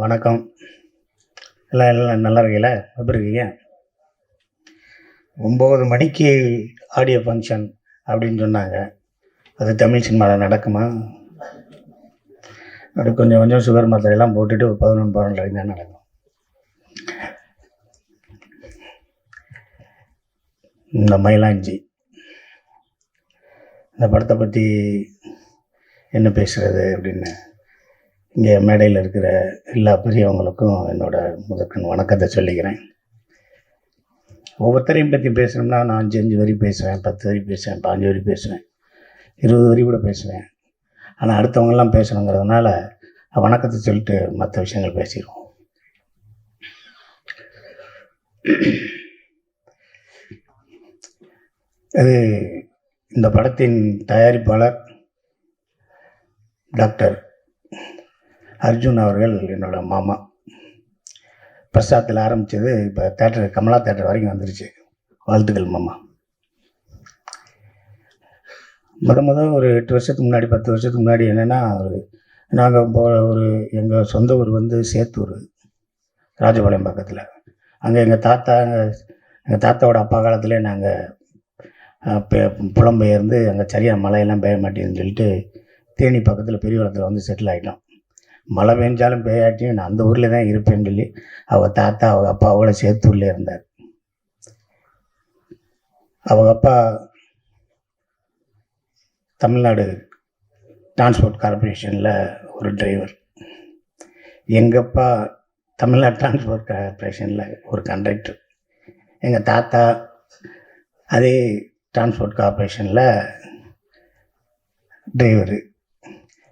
வணக்கம். எல்லாம் எல்லாம் நல்லா இருக்கீங்களா? எப்படி இருக்கீங்க? ஒம்பது மணிக்கு ஆடியோ ஃபங்க்ஷன் அப்படின்னு சொன்னாங்க. அது தமிழ் சினிமாவில் நடக்குமா? அப்படி கொஞ்சம் கொஞ்சம் சுகர் மாத்திரையெல்லாம் போட்டுட்டு ஒரு பதினொன்று பன்னெண்டு வரைக்கும் தான் நடக்கும். இந்த மயிலாஞ்சி. இந்த படத்தை பற்றி என்ன பேசுகிறது அப்படின்னு இங்கே மேடையில் இருக்கிற எல்லா பெரியவங்களுக்கும் என்னோட முதற்கண் வணக்கத்தை சொல்லிக்கிறேன். ஒவ்வொருத்தரையும் பற்றி பேசணும்னா நான் அஞ்சு அஞ்சு வரி பேசுவேன் பத்து வரி பேசுவேன் பாஞ்சு வரி பேசுவேன் இருபது வரி கூட பேசுவேன். ஆனால் அடுத்தவங்கெல்லாம் பேசணுங்கிறதுனால வணக்கத்தை சொல்லிட்டு மற்ற விஷயங்கள் பேசிடுவோம். இது இந்த படத்தின் தயாரிப்பாளர் டாக்டர் அர்ஜுன் அவர்கள் என்னோட மாமா. பிரசாத்தில் ஆரம்பித்தது இப்போ தேட்டர் கமலா தேட்டர் வரைக்கும் வந்துருச்சு. வாழ்த்துக்கள் மாமா. முத முத ஒரு எட்டு வருஷத்துக்கு முன்னாடி பத்து வருஷத்துக்கு முன்னாடி என்னென்னா ஒரு நாங்கள் போகிற ஒரு எங்கள் சொந்த ஊர் வந்து சேத்தூர் ராஜபாளையம் பக்கத்தில். அங்கே எங்கள் தாத்தா எங்கள் தாத்தாவோட அப்பா காலத்திலே நாங்கள் புலம்பெயர்ந்து அங்கே சரியாக மழையெல்லாம் பெய்ய மாட்டேங்குதுன்னு சொல்லிட்டு தேனி பக்கத்தில் பெரியவளத்தில் வந்து செட்டில் ஆகிட்டோம் மழை பெஞ்சாலும் பெய்யாட்டியும் நான் அந்த ஊரில் தான் இருப்பேன்னு சொல்லி அவள் தாத்தா அவங்க அப்பாவோட உள்ளே இருந்தார். அவங்க அப்பா தமிழ்நாடு டிரான்ஸ்போர்ட் கார்பரேஷனில் ஒரு டிரைவர் எங்கள் அப்பா தமிழ்நாடு டிரான்ஸ்போர்ட் கார்பரேஷனில் ஒரு கண்டக்டர் எங்கள் தாத்தா அதே டிரான்ஸ்போர்ட் கார்பரேஷனில் டிரைவரு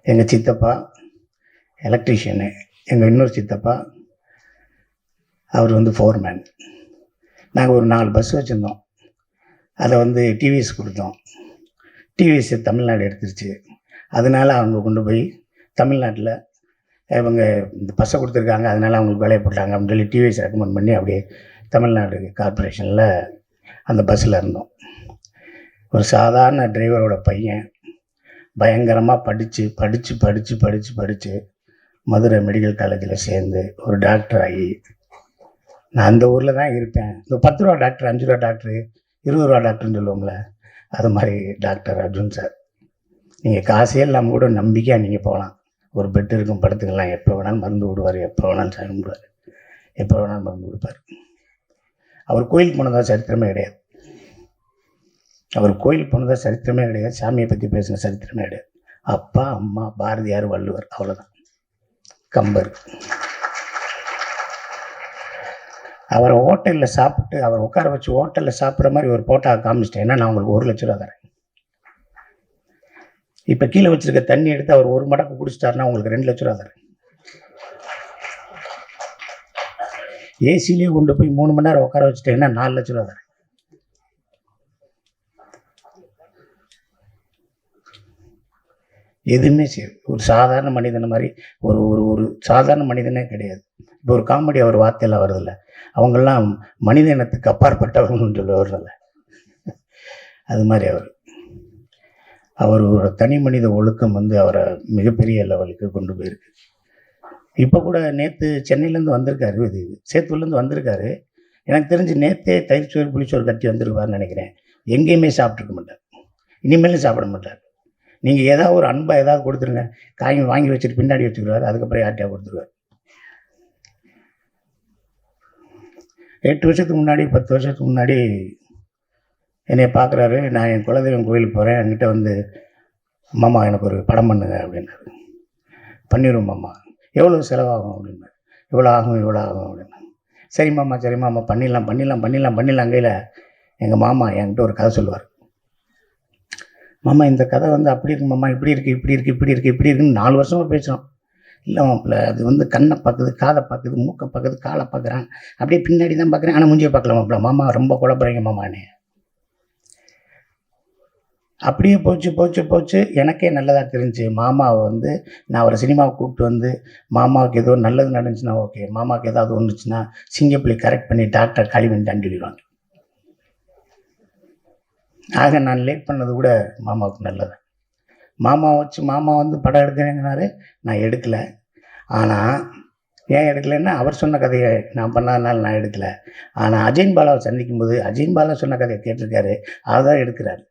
எங்கள் சித்தப்பா எலக்ட்ரீஷியனு. எங்கள் இன்னொரு சித்தப்பா அவர் வந்து ஃபோர்மேன் நாங்கள் ஒரு நாலு பஸ் வச்சுருந்தோம். அதை வந்து டிவிஎஸ் கொடுத்தோம். டிவிஎஸ் தமிழ்நாடு எடுத்துருச்சு. அதனால அவங்க கொண்டு போய் தமிழ்நாட்டில் இவங்க இந்த பஸ்ஸை கொடுத்துருக்காங்க. அதனால் அவங்களுக்கு வேலையை போட்டாங்க அப்படின்னு சொல்லி டிவிஎஸ் ரெக்கமெண்ட் பண்ணி அப்படியே தமிழ்நாடு கார்பரேஷனில் அந்த பஸ்ஸில் இருந்தோம். ஒரு சாதாரண டிரைவரோட பையன் பயங்கரமாக படித்து படித்து படித்து படித்து படித்து மதுரை மெடிக்கல் காலேஜில் சேர்ந்து ஒரு டாக்டர் ஆகி நான் அந்த ஊரில் தான் இருப்பேன். இந்த பத்து ரூபா டாக்டர் அஞ்சு ரூபா டாக்டரு இருபது ரூபா டாக்டர்னு சொல்லுவோம்ல அது மாதிரி டாக்டர் அர்ஜுன் சார் நீங்கள் காசே இல்லாமல் கூட நம்பிக்கையாக நீங்கள் போகலாம். ஒரு பெட் இருக்கும் படுத்துக்கலாம். எப்போ வேணாலும் மருந்து விடுவார் எப்போ வேணாலும் சாமி விடுவார் எப்போ வேணாலும் மருந்து கொடுப்பார். அவர் கோயிலுக்கு போனதா சரித்திரமே கிடையாது. அவர் கோயிலுக்கு போனதா சரித்திரமே கிடையாது. சாமியை பற்றி பேசின சரித்திரமே கிடையாது. அப்பா அம்மா பாரதியார் வள்ளுவர் அவ்வளோதான் கம்பர். அவரை ஹோட்டலில் சாப்பிட்டு அவர் உட்கார வச்சு ஹோட்டலில் சாப்பிட்ற மாதிரி ஒரு போட்டா காமிச்சிட்டேன். ஏன்னா நான் உங்களுக்கு ஒரு லட்ச ரூபா தரேன். இப்போ கீழே வச்சிருக்க தண்ணி எடுத்து அவர் ஒரு மடக்கு குடிச்சிட்டாருன்னா உங்களுக்கு ரெண்டு லட்ச ரூபா தரேன். ஏசிலேயே கொண்டு போய் மூணு மணி நேரம் உட்கார வச்சுட்டேன்னா நாலு லட்ச ரூபா தரேன். எதுவுமே சரி ஒரு சாதாரண மனிதனை மாதிரி ஒரு ஒரு ஒரு சாதாரண மனிதனே கிடையாது. இப்போ ஒரு காமெடி அவர் வார்த்தையில் வருதில்ல அவங்கெல்லாம் மனித இனத்துக்கு அப்பாற்பட்டவர்கள்னு சொல்லி வருதில்ல. அது மாதிரி அவர். அவர் ஒரு தனி மனித ஒழுக்கம் வந்து அவரை மிகப்பெரிய லெவலுக்கு கொண்டு போயிருக்கு. இப்போ கூட நேற்று சென்னையிலேருந்து வந்திருக்காரு இது சேத்தூர்லேருந்து வந்திருக்காரு. எனக்கு தெரிஞ்சு நேற்றே தயிர் சோறு புளிச்சோறு கட்டி வந்திருப்பாருன்னு நினைக்கிறேன். எங்கேயுமே சாப்பிட்ருக்க மாட்டார். இனிமேலும் சாப்பிட மாட்டார். நீங்கள் ஏதாவது ஒரு அன்பாக ஏதாவது கொடுத்துருங்க. காய் வாங்கி வச்சுட்டு பின்னாடி வச்சுக்கிறாரு அதுக்கப்புறம் யார்ட்டையா கொடுத்துருவார்? எட்டு வருஷத்துக்கு முன்னாடி பத்து வருஷத்துக்கு முன்னாடி என்னை பார்க்குறாரு நான் என் குலதெய்வம் கோயிலுக்கு போகிறேன் என்கிட்ட வந்து மாமா எனக்கு ஒரு படம் பண்ணுங்க அப்படின்னாரு. பண்ணிடுவோம் மாமா. எவ்வளோ செலவாகும்? அப்படின்னாரு. இவ்வளோ ஆகும் இவ்வளோ ஆகும் அப்படின்னா சரி மாமா சரி மாமா. பண்ணிடலாம் பண்ணிடலாம் பண்ணிடலாம் பண்ணிடலாம். கையில் எங்கள் மாமா என்கிட்ட ஒரு கதை சொல்லுவார். மாமா இந்த கதை வந்து அப்படி இருக்கு மாமா இப்படி இருக்குது இப்படி இருக்குது இப்படி இருக்குது இப்படி இருக்குன்னு நாலு வருஷமாக பேசுகிறோம் இல்லை மாப்பிள்ள அது வந்து கண்ணை பார்க்குது காதை பார்க்குது மூக்கை பார்க்குது காலை பார்க்குறான். அப்படியே பின்னாடி தான் பார்க்குறேன் ஆனால் மூஞ்சியை பார்க்கல மாப்பிள்ள. மாமா ரொம்ப குழப்பறீங்க மாமானே அப்படியே போச்சு போச்சு போச்சு. எனக்கே நல்லதாக தெரிஞ்சு மாமாவை வந்து நான் ஒரு சினிமாவை கூப்பிட்டு வந்து மாமாவுக்கு ஏதோ நல்லது நடந்துச்சுன்னா ஓகே மாமாவுக்கு ஏதாவது ஒன்றுச்சுன்னா சிங்கப்பிள்ளி கரெக்ட் பண்ணி டாக்டர் காலி பண்ணி தண்டிடுவாங்க ஆக நான் லேட் பண்ணது கூட மாமாவுக்கு நல்லது. மாமா வச்சு மாமா வந்து படம் எடுக்கிறேங்கனாரு நான் எடுக்கலை. ஆனால் ஏன் எடுக்கலைன்னா அவர் சொன்ன கதையை நான் பண்ணாதனால நான் எடுக்கல. ஆனால் அஜயன் பாலாவை சந்திக்கும் போது அஜயன் பாலா சொன்ன கதையை கேட்டிருக்காரு அதான் எடுக்கிறாரு.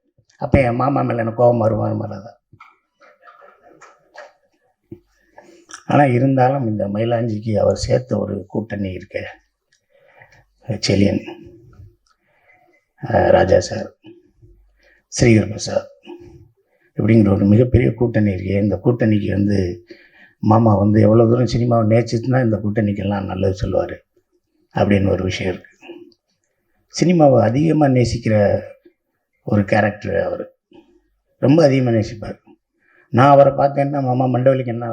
அப்போ என் மாமா மேலே எனக்கு கோபம் வருமாறு மாதிரி ஆனால் இருந்தாலும் இந்த மயிலாஞ்சிக்கு அவர் சேர்த்த ஒரு கூட்டணி இருக்க. செலியன் ராஜா சார். ஸ்ரீகர் பிரசாத் இப்படிங்கிற ஒரு மிகப்பெரிய கூட்டணி இருக்கு. இந்த கூட்டணிக்கு வந்து மாமா வந்து எவ்வளோ தூரம் சினிமாவை நேசிச்சுன்னா இந்த கூட்டணிக்கெல்லாம் நல்லது சொல்லுவார் அப்படின்னு ஒரு விஷயம் இருக்குது சினிமாவை அதிகமாக நேசிக்கிற ஒரு கேரக்டர் அவர். ரொம்ப அதிகமாக நேசிப்பார். நான் அவரை பார்த்தேன்னா மாமா மண்டவலிக்கு என்ன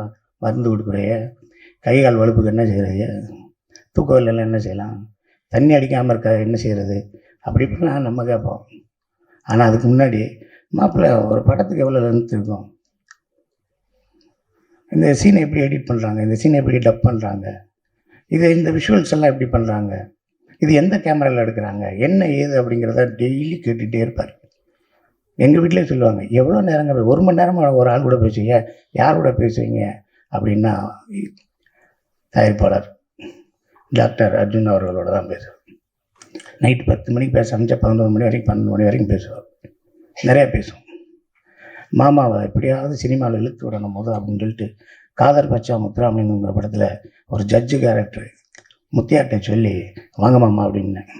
மருந்து கொடுக்குறைய கை கால் வலுப்புக்கு என்ன செய்கிறது தூக்கவில்லாம் என்ன செய்யலாம்? தண்ணி அடிக்காமல் இருக்க என்ன செய்கிறது அப்படி இப்படிலாம் நம்ம கேட்போம். ஆனால் அதுக்கு முன்னாடி மாப்பிள்ளை ஒரு படத்துக்கு எவ்வளோ லென்த் இருக்கும்? இந்த சீனை எப்படி எடிட் பண்ணுறாங்க இந்த சீனை எப்படி டப் பண்ணுறாங்க இது இந்த விஷுவல்ஸ் எல்லாம் எப்படி பண்ணுறாங்க இது எந்த கேமராவில் எடுக்கிறாங்க? என்ன ஏது அப்படிங்கிறத டெய்லி கேட்டுகிட்டே இருப்பார். எங்கள் வீட்டிலே சொல்லுவாங்க எவ்வளோ நேரங்க ஒரு மணி நேரமாக ஒரு ஆள் கூட பேசுவீங்க யார் கூட பேசுவீங்க அப்படின்னா தயாரிப்பாளர் டாக்டர் அர்ஜுன் அவர்களோட தான் பேசுவார். நைட் பத்து மணிக்கு பேச ஆரம்பித்தா பதினோரு மணி வரைக்கும் பன்னெண்டு மணி வரைக்கும் பேசுவார். நிறையா பேசுவோம். மாமாவை எப்படியாவது சினிமாவில் இழுத்து விடணும் போது அப்படின்னு சொல்லிட்டு காதர் பச்சா முத்துராமலிங்கங்கிற படத்தில் ஒரு ஜட்ஜு கேரக்டர் முத்தியாட்டை சொல்லி வாங்க மாமா அப்படின்னேன்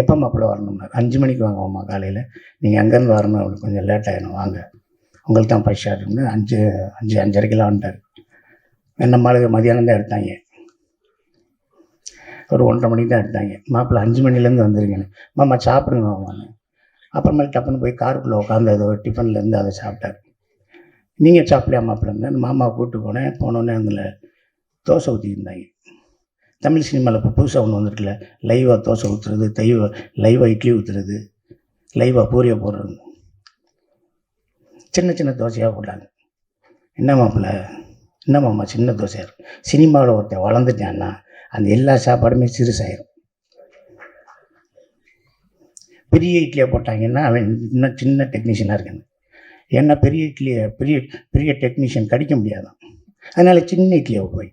எப்போ மாப்பிள்ள வரணும்னார்? அஞ்சு மணிக்கு வாங்க மாமா காலையில். நீங்கள் எங்கேருந்து வரணும் அப்படி கொஞ்சம் லேட் ஆகிடும் வாங்க. உங்களுக்கு தான் ஃபஸ்ட் அப்படின்னு அஞ்சு அஞ்சு அஞ்சரைக்கெல்லாம் வந்துட்டார். என்ன மாளுக்கு மதியானம் தான் எடுத்தாங்க. ஒரு ஒன்றரை மணிக்கு தான் எடுத்தாங்க. மாப்பிள்ளை அஞ்சு மணிலேருந்து வந்திருக்கேன்னு மாமா சாப்பிடுங்க மாமான்னு அப்புறமேல டப்புன்னு போய் காருக்குள்ளே உட்காந்து அது ஒரு டிஃபன்லேருந்து அதை சாப்பிட்டார். நீங்கள் சாப்பிடலையா மாப்பிள்ளைங்க மாமாவை கூப்பிட்டு போனேன். போனோடனே அதில் தோசை ஊற்றிருந்தாங்க தமிழ் சினிமாவில் இப்போ புதுசாக ஒன்று வந்துருக்குல்ல லைவாக தோசை ஊற்றுறது தைவ லைவாக இட்லி ஊற்றுறது லைவாக பூரியை போடுறது. சின்ன சின்ன தோசையாக போட்டாங்க. என்ன மாப்பிள்ள? என்ன மாமா சின்ன தோசையாக இருக்கும் சினிமாவில் ஒருத்தன் வளர்ந்துட்டான்னா அந்த எல்லா சாப்பாடுமே சிறுசாயிரும். பெரிய இட்லியை போட்டாங்கன்னா அவன் இன்னும் சின்ன டெக்னீஷியனாக இருக்காங்க ஏன்னா பெரிய இட்லியை பெரிய பெரிய டெக்னீஷியன் கடிக்க முடியாதான் அதனால் சின்ன இட்லியை போய்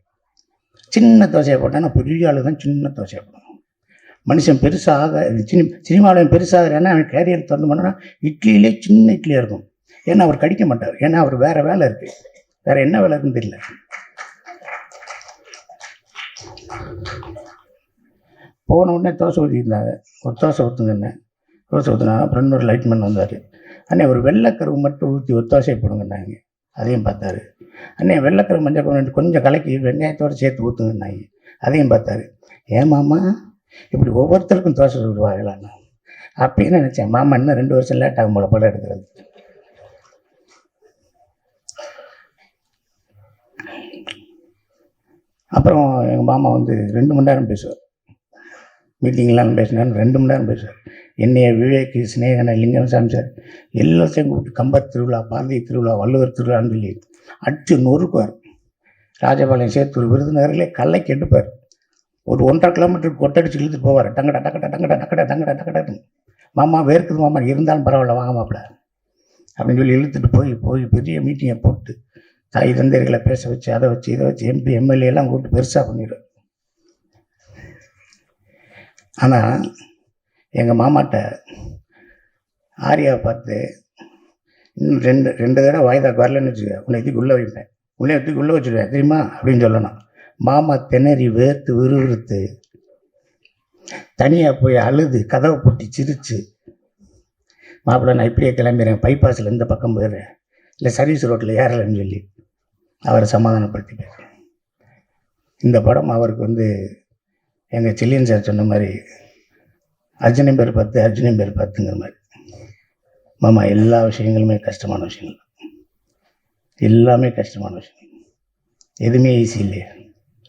சின்ன தோசையை போட்டால் நான் பெரிய ஆளு தான் சின்ன தோசையை போடணும் மனுஷன் பெருசாக சினி சினிமாவில் பெருசாகிறான்னா அவன் கேரியர் திறந்து பண்ணால் இட்லியிலே சின்ன இட்லியாக இருக்கும். ஏன்னா அவர் கடிக்க மாட்டார். ஏன்னா அவர் வேறு வேலை இருக்குது வேறு என்ன வேலை இருக்குன்னு தெரியல. போன உடனே தோசை ஊற்றிருந்தாங்க ஒரு தோசை ஊற்றுங்கண்ணே தோசை ஊற்றுனாங்க அப்புறம் ஒரு லைட்மேன் வந்தார். அண்ணே ஒரு வெள்ளைக்கருவு மட்டும் ஊற்றி ஒரு தோசையை போடுங்கன்னாங்க. அதையும் பார்த்தாரு. அண்ணே வெள்ளைக்கருவு மஞ்சள் கொண்டு கொஞ்சம் கலக்கி வெங்காயத்தோடு சேர்த்து ஊற்றுங்கன்னாங்க அதையும் பார்த்தாரு. ஏன் மாமா இப்படி ஒவ்வொருத்தருக்கும் தோசை விடுவாங்களான்னு அப்படின்னு நினச்சேன் மாமா இன்னும் ரெண்டு வருஷம் லேட் ஆகும் போல படம் எடுக்கிறது. அப்புறம் எங்கள் மாமா வந்து ரெண்டு மணி நேரம் பேசுவார். மீட்டிங்லாம் பேசினாரு ரெண்டு மணி நேரம் பேசுவார். என்னைய விவேக் சிநேகன லிங்கம் சாமி சார் எல்லாத்தையும் கூப்பிட்டு கம்பர் திருவிழா பாரதி திருவிழா வள்ளுவர் திருவிழான்னு சொல்லி அடிச்சு நொறுக்குவார். ராஜபாளையம் சேத்தூர் விருதுநகரிலே கல்லை கெட்டுப்பார். ஒரு ஒன்றரை கிலோமீட்டர் கொட்டடிச்சு இழுத்துட்டு போவார். டங்கடா டக்கடா டங்கடா டக்கடா டங்கடா டக்கடான்னு மாமா வேர்க்குது மாமா இருந்தாலும் பரவாயில்ல வாங்க மாப்பிள்ள. அப்படின்னு சொல்லி இழுத்துட்டு போய் போய் பெரிய மீட்டிங்கை போட்டு தாய் தந்தையர்களை பேச வச்சு அதை வச்சு இதை வச்சு எம்பி எம்எல்ஏ எல்லாம் கூப்பிட்டு பெருசாக பண்ணிடுவார் ஆனால் எங்கள் மாமாட்ட ஆரியாவை பார்த்து இன்னும் ரெண்டு ரெண்டு தடவை வாய்தா வரலன்னு வச்சுக்க உன்னை தூக்கி உள்ளே வைப்பேன். உள்ளே தூக்கி உள்ளே வச்சுருவேன் தெரியுமா? அப்படின்னு சொல்லணும். மாமா திணறி வேர்த்து விறுவிறுத்து தனியாக போய் அழுது கதவை பொட்டி சிரித்து மாப்பிள்ளை நான் இப்படியே கிளம்பிடுறேன் பைபாஸில் இந்த பக்கம் போயிடுறேன். இல்லை சர்வீஸ் ரோட்டில் ஏறலைன்னு சொல்லி. அவரை சமாதானப்படுத்திட்டார். இந்த படம் அவருக்கு வந்து எங்கள் சில்லியன் சார் சொன்ன மாதிரி அர்ஜுனன் பேர் பத்து அர்ஜுனன் பேர் பத்துங்கிற மாதிரி. மாமா எல்லா விஷயங்களுமே கஷ்டமான விஷயங்கள். எல்லாமே கஷ்டமான விஷயம் எதுவுமே ஈஸி இல்லையா.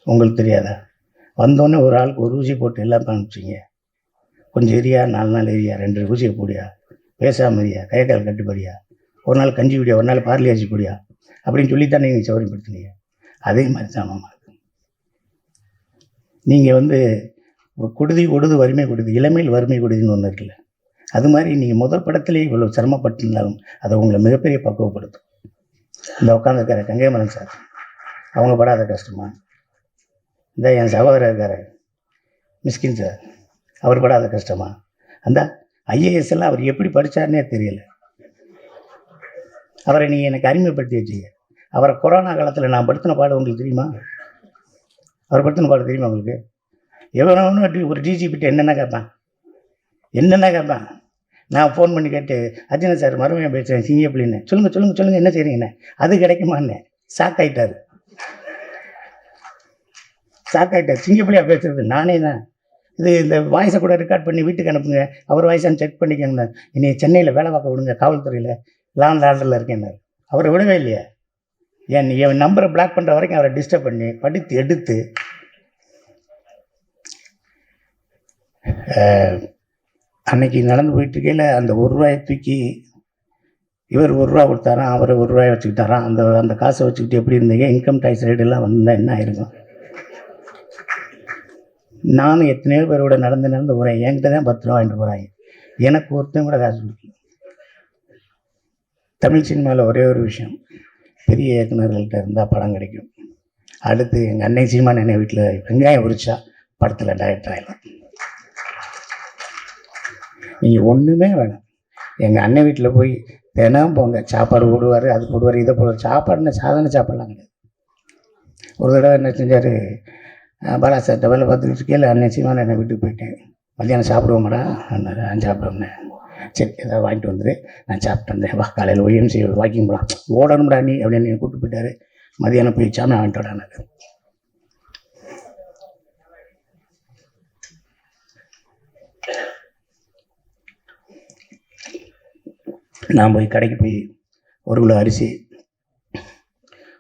உங்களுக்கு தெரியாதா? வந்தோடனே ஒரு ஆளுக்கு ஒரு ஊசி போட்டு எல்லாம் காமிச்சிங்க கொஞ்சம் எரியா நாலு நாள் எரியா ரெண்டு ஊசியை போடியா? பேசாம எரியா? கை கால் கட்டுப்படியா? ஒரு நாள் கஞ்சி குடியா? ஒரு நாள் பார்லி அரிசி குடியா அப்படின்னு சொல்லித்தானே நீங்கள் சௌரியப்படுத்தினீங்க அதே மாதிரி சமமாக மாமா நீங்கள் வந்து கொடுதி கொடுது வறுமை கொடுது இளமையில் வறுமை கொடுதின்னு ஒன்று இருக்குல்ல. அது மாதிரி நீங்கள் முதல் படத்திலே இவ்வளோ சிரமப்பட்டிருந்தாலும் அதை உங்களை மிகப்பெரிய பக்குவப்படுத்தும். இந்த உட்காந்துருக்காரு கங்கைமலன் சார். அவங்க படாத கஷ்டமா? இந்த என் சகோதரர் இருக்கார். மிஸ்கின் சார். அவர் படாத கஷ்டமா? அந்த ஐஏஎஸ் எல்லாம் அவர் எப்படி படித்தார்னே தெரியல. அவரை நீங்கள் எனக்கு அறிமுகப்படுத்தி வச்சீங்க அவரை கொரோனா காலத்தில் நான் படுத்தின பாடு உங்களுக்கு தெரியுமா? அவர் படுத்தின பாடு தெரியுமா உங்களுக்கு? எவனவனு ஒரு டிஜிபிட்ட என்னென்ன கேட்பேன் என்னென்ன கேட்பான் நான் ஃபோன் பண்ணி கேட்டு அர்ஜுன சார் மறுபடியும் பேசுகிறேன் சிங்கப்பள்ளின்னு சொல்லுங்கள் சொல்லுங்கள் சொல்லுங்கள் என்ன செய்கிறீங்கண்ணே அது கிடைக்குமான்னு. ஷாக் ஆகிட்டார் ஷாக் ஆகிட்டார் சிங்கப்பள்ளியாக பேசுறது நானே தான். இது இந்த வாய்ஸை கூட ரெக்கார்ட் பண்ணி வீட்டுக்கு அனுப்புங்க. அவர் வாய்ஸான்னு செக் பண்ணிக்கோங்க. என்னை சென்னையில் வேலை பார்க்க விடுங்க காவல்துறையில். லாண்ட் ஆர்டரில் இருக்கேன்னார். அவரை விடவே இல்லையா. என் என் நம்பரை பிளாக் பண்ணுற வரைக்கும் அவரை டிஸ்டர்ப் பண்ணி படித்து எடுத்து அன்னைக்கு நடந்து போயிட்டு இருக்கையில் அந்த ஒரு ரூபாயை தூக்கி இவர் ஒரு ரூபா கொடுத்தாராம் அவர் ஒரு ரூபாய் வச்சுக்கிட்டாராம். அந்த அந்த காசை வச்சுக்கிட்டு எப்படி இருந்தீங்க? இன்கம் டேக்ஸ் ரேடெல்லாம் வந்தால் என்ன ஆயிருக்கும்? நானும் எத்தனையோ பேரோட நடந்து நடந்து போகிறேன் என்கிட்ட தான் பத்து ரூபா வாங்கிட்டு போகிறாங்க எனக்கு ஒருத்தன் கூட காசு கொடுக்கல. தமிழ் சினிமாவில் ஒரே ஒரு விஷயம். பெரிய இயக்குநர்கள்ட்ட இருந்தால் படம் கிடைக்கும். அடுத்து எங்கள் அன்னை சீமான் என்னை வீட்டில் வெங்காயம் உரிச்சா படத்தில் டைரக்டர் ஆகிடலாம் நீங்கள் ஒன்றுமே வேணாம். எங்கள் அண்ணன் வீட்டில் போய் தினம் போங்க சாப்பாடு போடுவார் அது போடுவார் இதை போடுவார். சாப்பாடுன்னு சாதாரண சாப்பாடுலாம் கிடையாது. ஒரு தடவை என்ன செஞ்சார் பாலா சார் வேலை பார்த்துக்கிட்டு இருக்கையில் அண்ணன் சீமான என்னை வீட்டுக்கு போயிட்டேன். மத்தியானம் சாப்பிடுவோம்டா? அண்ணா. சாப்பிடுவோம்னே சரி ஏதாவது வாங்கிட்டு வந்துரு. நான் சாப்பிட்டு வந்தேன். வா காலையில் ஒய்எம்சி வாக்கிங் போகலாம் ஓடணும்டா நீ அப்படின்னு கூட்டு கூப்பிட்டு போயிட்டாரு. மதியானம் போய் சாமி வாங்கிட்டு வரானாரு நான். போய் கடைக்கு போய் ஒரு கிலோ அரிசி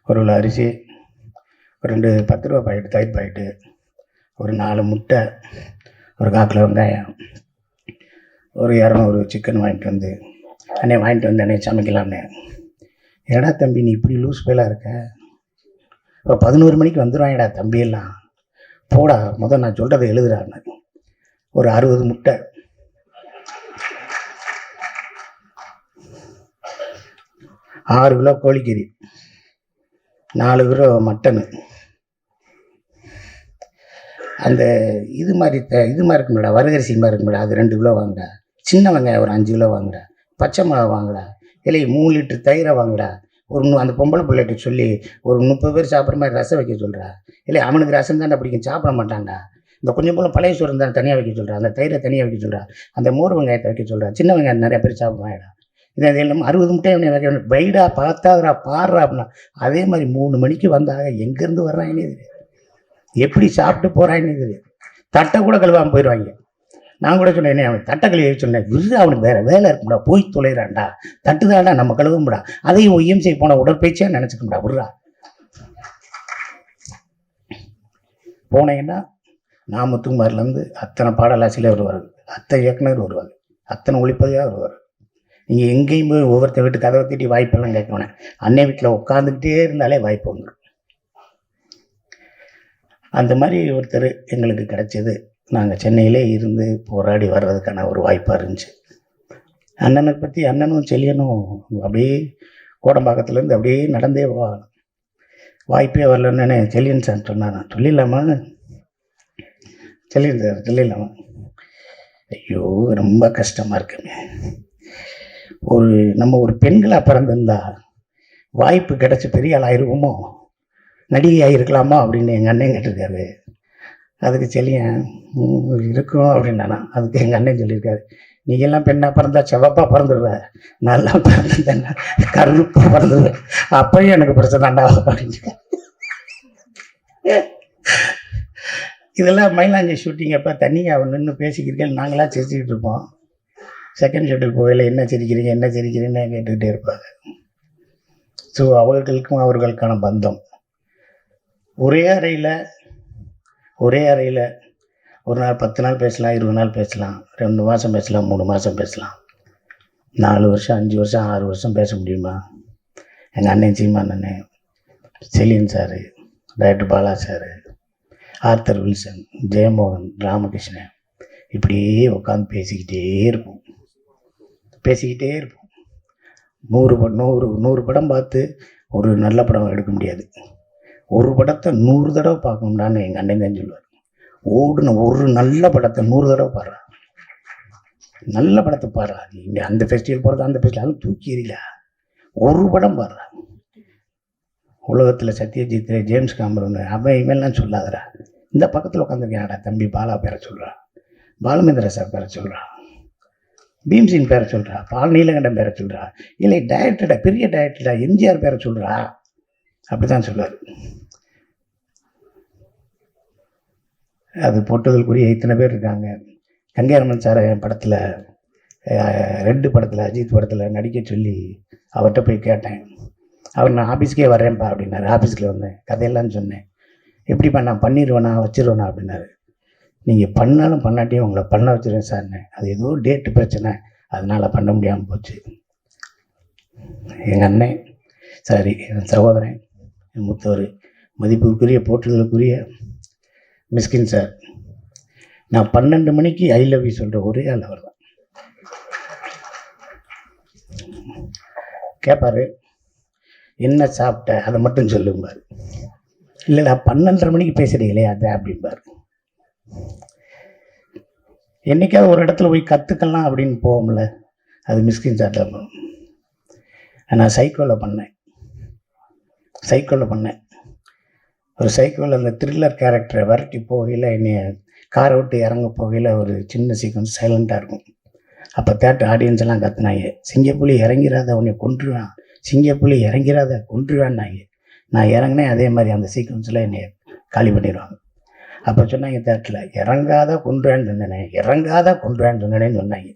ஒரு கிலோ அரிசி ஒரு ரெண்டு பத்து ரூபா பாக்கெட்டு தயிர் பாக்கெட்டு ஒரு நாலு முட்டை ஒரு காக்கில் வெங்காயம் ஒரு இரநூறு சிக்கன் வாங்கிட்டு வந்து அண்ணே வாங்கிட்டு வந்து அண்ணே சமைக்கலாம்னு. ஏடா தம்பி நீ இப்படி லூஸ் பேலாக இருக்க? இப்போ பதினோரு மணிக்கு வந்துடுவாங்கடா தம்பி எல்லாம். போடா முதல் நான் சொல்கிறத எழுதுறான்னு ஒரு அறுபது முட்டை. ஆறு கிலோ கோழிக்கறி நாலு கிலோ மட்டனு. அந்த இது மாதிரி த இது மாதிரி இருக்கும்டா வரகரிசி மாதிரி இருக்கும்டா அது ரெண்டு கிலோ வாங்கடா. சின்ன வெங்காயம் ஒரு அஞ்சு கிலோ வாங்குடா. பச்சை மிளகா வாங்குடா. இல்லை மூணு லிட்டர் தயிரை வாங்குடா. ஒரு அந்த பொம்பளை பிள்ளைகிட்ட சொல்லி ஒரு முப்பது பேர் சாப்பிட்ற மாதிரி ரசம் வைக்க சொல்கிறா இல்லை அவனுக்கு ரசம் தானே பிடிக்கும். சாப்பிட மாட்டான்டா. இந்த கொஞ்சம் போல பழைய சோறு தான் தனியாக வைக்க சொல்கிறா அந்த தயிரை தனியாக வைக்க சொல்கிறா அந்த மோர் வெங்காயத்தை வைக்க சொல்கிறா சின்ன வெங்காயம் நிறைய பேர் சாப்பிடுவாங்கடா. இதை இல்லாமல் அறுபது முட்டை அவனை வைக்க வைடா பார்த்தாதுரா பாடுறா அப்படின்னா அதே மாதிரி மூணு மணிக்கு வந்தாங்க எங்கேருந்து வர்றாங்கன்னே தெரியாது. எப்படி சாப்பிட்டு போகிறாங்கன்னு தெரியாது. தட்டை கூட கழுவாமல் போயிடுவாங்க. நான் கூட சொன்னேன் அவன் தட்டை சொன்னேன் விரு அவனுக்கு வேற வேலை இருக்கும்டா போய் தொலைறான்டா தட்டுதாடா நம்ம கழுவும்டா அதையும் ஒய்எம்சி போன உடற்பயிற்சியாக நினச்சிக்கோம்டா விடுறா. போனீங்கன்னா நாமத்துக்குமாரிலேருந்து அத்தனை பாடலாசிரியர் வருவார் அத்தனை இயக்குனர் வருவார் அத்தனை ஒளிப்பதிவாக வருவார். நீங்கள் எங்கேயும் போய் ஒவ்வொருத்த வீட்டு கதவை தட்டி வாய்ப்பெல்லாம் கேட்கணும் அன்னை வீட்டில் உட்காந்துக்கிட்டே இருந்தாலே வாய்ப்பு வந்துடும் அந்த மாதிரி ஒருத்தர் எங்களுக்கு கிடைச்சது. நாங்கள் சென்னையிலே இருந்து போராடி வர்றதுக்கான ஒரு வாய்ப்பாக இருந்துச்சு. அண்ணனை பற்றி அண்ணனும் செல்லியனும் அப்படியே கோடம்பாக்கத்துலேருந்து அப்படியே நடந்தே போகணும் வாய்ப்பே வரலன்னு செல்லியன் சார் சொன்னான் சொல்லிடலாமா? செல்லியன் சார் சொல்லிடலாமா? ஐயோ ரொம்ப கஷ்டமாக இருக்குமே. ஒரு நம்ம ஒரு பெண்களாக பிறந்திருந்தா வாய்ப்பு கிடச்சி பெரிய ஆள் ஆயிருவோமோ? நடிகை ஆகிருக்கலாமா அப்படின்னு எங்கள் அண்ணன் கேட்டிருக்காரு. அதுக்கு செல்லியன் இருக்கும் அப்படின்னா அதுக்கு எங்கள் அண்ணன் சொல்லியிருக்காரு. நீ எல்லாம் பெண்ணாக பிறந்தா செவப்பாக பிறந்துடுவ நல்லா பிறந்தேன்னா கருப்பாக பிறந்துடுவேன் அப்பயும் எனக்கு பிரச்சனைண்டா அப்படின்னு இதெல்லாம் மயிலாஞ்சி ஷூட்டிங் அப்போ தனியாக நின்று பேசிக்கிறீர்கள் நாங்களாம் சிரிச்சுக்கிட்டு இருப்போம். செகண்ட் ஷெட்யூல் போகல என்ன சிரிக்கிறீங்க? என்ன சிரிக்கிறீங்கன்னு கேட்டுக்கிட்டே இருப்பாங்க ஸோ அவர்களுக்கும் அவர்களுக்கான பந்தம். ஒரே அறையில் ஒரே அறையில் ஒரு நாள் பத்து நாள் பேசலாம் இருபது நாள் பேசலாம் ரெண்டு மாதம் பேசலாம் மூணு மாதம் பேசலாம். நாலு வருஷம் அஞ்சு வருஷம் ஆறு வருஷம் பேச முடியுமா? எங்கள் அண்ணன் சீமான் அண்ணன் Celine sir doctor Bala sir Arthur Wilson Jeyamohan Ramakrishnan இப்படியே உட்காந்து பேசிக்கிட்டே இருப்போம். பேசிக்கிட்டே இருப்போம். நூறு படம் நூறு நூறு படம் பார்த்து ஒரு நல்ல படம் எடுக்க முடியாது. ஒரு படத்தை நூறு தடவை பார்க்கணும்டான்னு எங்கள் அண்ணன் தான் சொல்லுவார். ஓடுன ஒரு நல்ல படத்தை நூறு தடவை பாடுறா. நல்ல படத்தை பாடுறா. இங்கே அந்த ஃபெஸ்டிவல் போகிறது அந்த ஃபெஸ்டிவல் தூக்கி எறியல? ஒரு படம் பாடுறா. உலகத்தில் சத்யஜித் ஜேம்ஸ் காமரன் அவன் இவெல்லாம் சொல்லாதடா. இந்த பக்கத்தில் உட்காந்துருக்கேன்டா தம்பி பாலா பேரை சொல்கிறா பாலமேந்திர சார் பேரை சொல்கிறா பீம்சின் பேரை சொல்கிறா பால் நீலகண்டன் பேரை சொல்கிறா இல்லை டைரக்டடா பெரிய டைரக்டடா எம்ஜிஆர் பேரை சொல்கிறா அப்படித்தான் சொல்லுவார் அது போட்டதற்குரிய இத்தனை பேர் இருக்காங்க. கங்கையரமன் சார் என் படத்தில் ரெண்டு படத்தில் அஜித் படத்தில் நடிக்க சொல்லி அவர்கிட்ட போய் கேட்டேன். அவர் நான் ஆஃபீஸ்க்கே வரேன்ப்பா அப்படின்னாரு. ஆஃபீஸில் வந்தேன். கதையெல்லாம் சொன்னேன். எப்படிப்பா நான் பண்ணிடுவேனா வச்சிருவேனா அப்படின்னாரு. நீங்கள் பண்ணாலும் பண்ணாட்டியும் உங்களை பண்ண வச்சுருவேன் சார்னு அது ஏதோ டேட்டு பிரச்சனை. அதனால் பண்ண முடியாமல் போச்சு. எங்கள் அண்ணன் சாரி என் சகோதரன் மூத்தவர். மதிப்புக்குரிய போற்றுதலுக்குரிய மிஸ்கின் சார். நான் பன்னெண்டு மணிக்கு ஐ லவ் யூ சொல்கிற ஒரே ஆள் அவர் தான் கேட்பாரு என்ன சாப்பிட்ட? அதை மட்டும் சொல்லும்பார். இல்லைடா பன்னெண்டரை மணிக்கு பேசுகிறீங்களே அதை அப்படிம்பார். என்னைக்காவது ஒரு இடத்துல போய் கற்றுக்கலாம் அப்படின்னு போகும்ல அது மிஸ்கின் சார்ட்ட நான் சைக்கோவில் பண்ணேன். சைக்கோவில் பண்ணேன். ஒரு சைக்கோவில் அந்த த்ரில்லர் கேரக்டரை விரட்டி போகையில் என்னைய காரை விட்டு இறங்க போகையில் ஒரு சின்ன சீக்வன்ஸ் சைலண்ட்டாக இருக்கும். அப்போ தேட்டர் ஆடியன்ஸ் எல்லாம் கத்துனாங்க. சிங்கப்புலி இறங்கிறாத உன்னை கொன்றுவான் சிங்கப்புலி இறங்கிறாத கொன்றுவான்னாங்க நான் இறங்கினேன் அதே மாதிரி அந்த சீக்வன்ஸில் என்னை காலி பண்ணிடுவாங்க. அப்போ சொன்னாங்க தேட்டரில் இறங்காத கொன்றுவேன்னு சொன்னேன் இறங்காத கொன்றுவேன்னு சொன்னேன்னு சொன்னாங்க.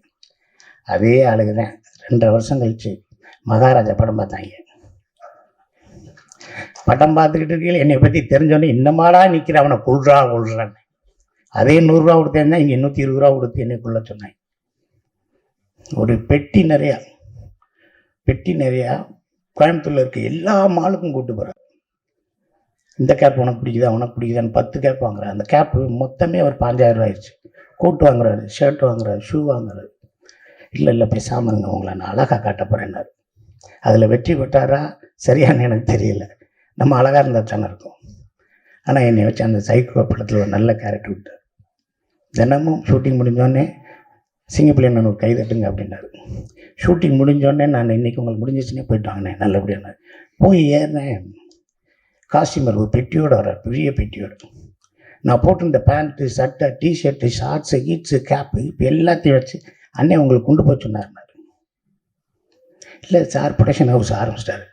அதே ஆளுக்கு தான். ரெண்டரை வருஷம் கழிச்சு மகாராஜா படம் பார்த்தாங்க. படம் பார்த்துக்கிட்டு இருக்கீங்க என்னை பற்றி தெரிஞ்சோன்னே இன்னமாடா நிற்கிற அவனை கொள்றா கொள்றான்னு அதே நூறுரூவா கொடுத்தேன்னா இங்கே நூற்றி இருபது ரூபா கொடுத்து என்னை கொள்ள சொன்னாங்க. ஒரு பெட்டி நிறையா பெட்டி நிறையா கோயம்புத்தூரில் இருக்க எல்லா மாலுக்கும் கூட்டு போகிறார் இந்த கேப் உனக்கு பிடிக்குதா உனக்கு பிடிக்குதான்னு பத்து கேப் வாங்குறாரு. அந்த கேப்பு மொத்தமே ஒரு பாஞ்சாயிரம் ரூபா ஆயிடுச்சு. கோட் வாங்குறாரு ஷர்ட் வாங்குறாரு ஷூ வாங்குறாரு. இல்லை இல்லை பேசாமல் இருங்க உங்களை நான் அழகாக காட்ட போகிறேன்னாரு அதில் வெற்றி பெற்றாரா சரியான்னு எனக்கு தெரியல. நம்ம அழகாக இருந்தால் தானே இருக்கும். ஆனால் என்னை வச்சு அந்த சைக்கோ படத்தில் ஒரு நல்ல கேரக்டர் விட்டார். தினமும் ஷூட்டிங் முடிஞ்சோடனே சிங்கப்பிள்ளை நான் ஒரு கை தட்டுங்க அப்படின்னாரு. ஷூட்டிங் முடிஞ்சோடனே நான் இன்றைக்கி உங்களுக்கு முடிஞ்சிச்சுன்னே போயிட்டு வாங்கினேன் நல்லபடியான போய் ஏறினேன். காஸ்டியூமர் ஒரு பெட்டியோடு வர்றார் பெரிய பெட்டியோடு. நான் போட்டிருந்த பேண்ட்டு சட்டை டிஷர்ட்டு ஷார்ட்ஸு கீட்ஸு கேப்பு இப்போ எல்லாத்தையும் வச்சு அண்ணே உங்களுக்கு கொண்டு போய் சொன்னார்னாரு இல்லை சார் ப்ரொடக்ஷன் ஹவுஸ் ஆரம்பிச்சிட்டாரு.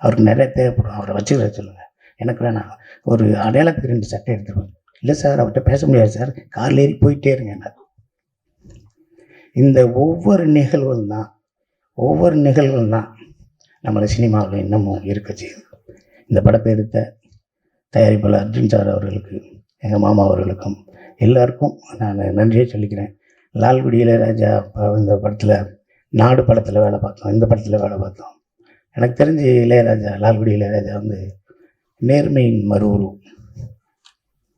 அவருக்கு நிறைய தேவைப்படும். அவரை வச்சுக்கிற சொல்லுங்கள் எனக்கு வேணாம். ஒரு அடையாளத்துக்கு ரெண்டு சட்டை எடுத்துருவாங்க இல்லை சார் அவர்கிட்ட பேச முடியாது சார். காரில் ஏறி போயிட்டே இருங்க என்ன இந்த ஒவ்வொரு நிகழ்வும் தான் ஒவ்வொரு நிகழ்வும் தான் நம்மளை சினிமாவில் இன்னமும் இருக்க செய்யுது. இந்த படத்தை எடுத்த தயாரிப்பாளர் அர்ஜுன் சார் அவர்களுக்கு எங்கள் மாமா அவர்களுக்கும் எல்லாருக்கும் நான் நன்றியை சொல்லிக்கிறேன். லால்குடி இளையராஜா ப- இந்த படத்தில் நாடு படத்தில் வேலை பார்த்தோம் இந்த படத்தில் வேலை பார்த்தோம். எனக்கு தெரிஞ்சு இளையராஜா லால்குடி இளையராஜா வந்து நேர்மையின் மறு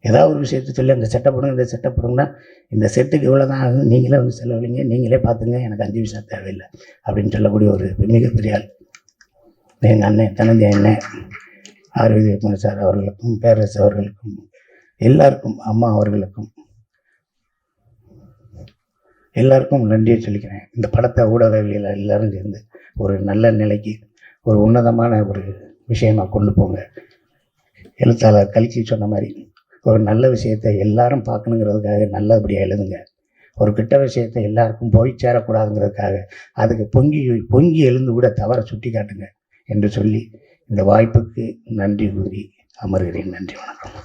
ஏதாவது ஒரு விஷயத்தை சொல்லி அந்த செட்டப் இந்த செட்டப்படுங்கன்னா இந்த செட்டுக்கு இவ்வளோ தான் ஆகும் நீங்களே வந்து செலவழிங்க நீங்களே பார்த்துங்க எனக்கு அஞ்சு விஷயம் தேவையில்லை அப்படின்னு சொல்லக்கூடிய ஒரு மிகப்பெரிய ஆள். எங்கள் அண்ணன் தனந்தி அண்ணன் ஆரோக்கிய விஜயகுமார் சார் அவர்களுக்கும் பேரரசு அவர்களுக்கும் எல்லாருக்கும் அம்மா அவர்களுக்கும் எல்லாருக்கும் நன்றியை சொல்லிக்கிறேன். இந்த படத்தை ஊடகவியல் எல்லாரும் சேர்ந்து ஒரு நல்ல நிலைக்கு ஒரு உன்னதமான ஒரு விஷயமாக கொண்டு போங்க. எழுத்தாளர் கல்கி சொன்ன மாதிரி ஒரு நல்ல விஷயத்தை எல்லாரும் பார்க்கணுங்கிறதுக்காக நல்லபடியாக எழுதுங்க. ஒரு கிட்ட விஷயத்தை எல்லாருக்கும் போய் சேரக்கூடாதுங்கிறதுக்காக அதுக்கு பொங்கி பொங்கி எழுந்து கூட தவறை சுட்டி காட்டுங்க என்று சொல்லி இந்த வாய்ப்புக்கு நன்றி கூறி அமர்கிறேன். நன்றி வணக்கம்.